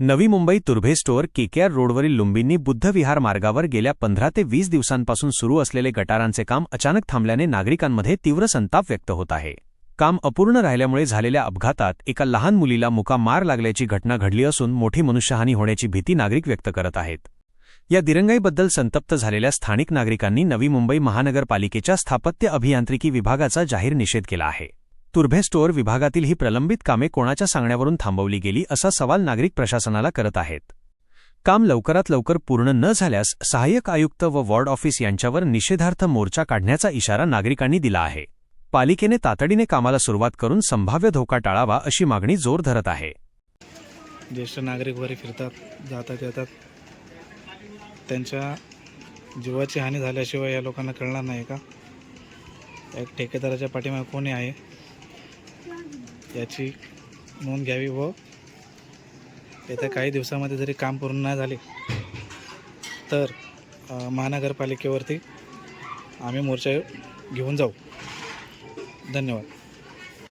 Navi Mumbai Turbhe store KKR रोडवरील लुंबींनी बुद्धविहार मार्गावर गेल्या पंधरा ते वीस दिवसांपासून सुरू असलेले गटारांचे काम अचानक थांबल्याने नागरिकांमध्ये तीव्र संताप व्यक्त होत आहे. काम अपूर्ण राहिल्यामुळे झालेल्या अपघातात एका लहान मुलीला मुका मार लागल्याची घटना घडली असून मोठी मनुष्यहानी होण्याची भीती नागरिक व्यक्त करत आहेत. या दिरंगाईबद्दल संतप्त झालेल्या स्थानिक नागरिकांनी नवी मुंबई महानगरपालिकेच्या स्थापत्य अभियांत्रिकी विभागाचा जाहीर निषेध केला आहे. तुर्भे स्टोअर विभागातील ही प्रलंबित कामे कोणाच्या सांगण्यावरून थांबवली गेली असा सवाल नागरिक प्रशासनाला करत आहेत. काम लवकरात लवकर पूर्ण न झाल्यास सहाय्यक आयुक्त व वॉर्ड ऑफिस यांच्यावर निषेधार्थ मोर्चा काढण्याचा इशारा नागरिकांनी दिला आहे. पालिकेने तातडीने कामाला सुरुवात करून संभाव्य धोका टाळावा अशी मागणी जोर धरत आहे. ज्येष्ठ नागरिक वगैरे फिरतात जातात येतात. त्यांच्या जीवाची हानी झाल्याशिवाय या लोकांना कळणार नाही का? एक ठेकेदाराच्या पाठीमागे कोणी आहे? याची नोंद घ्यावी व येत्या काही दिवसामध्ये जरी काम पूर्ण नाही झाले तर महानगरपालिकेवरती आम्ही मोर्चा घेऊन जाऊ. धन्यवाद.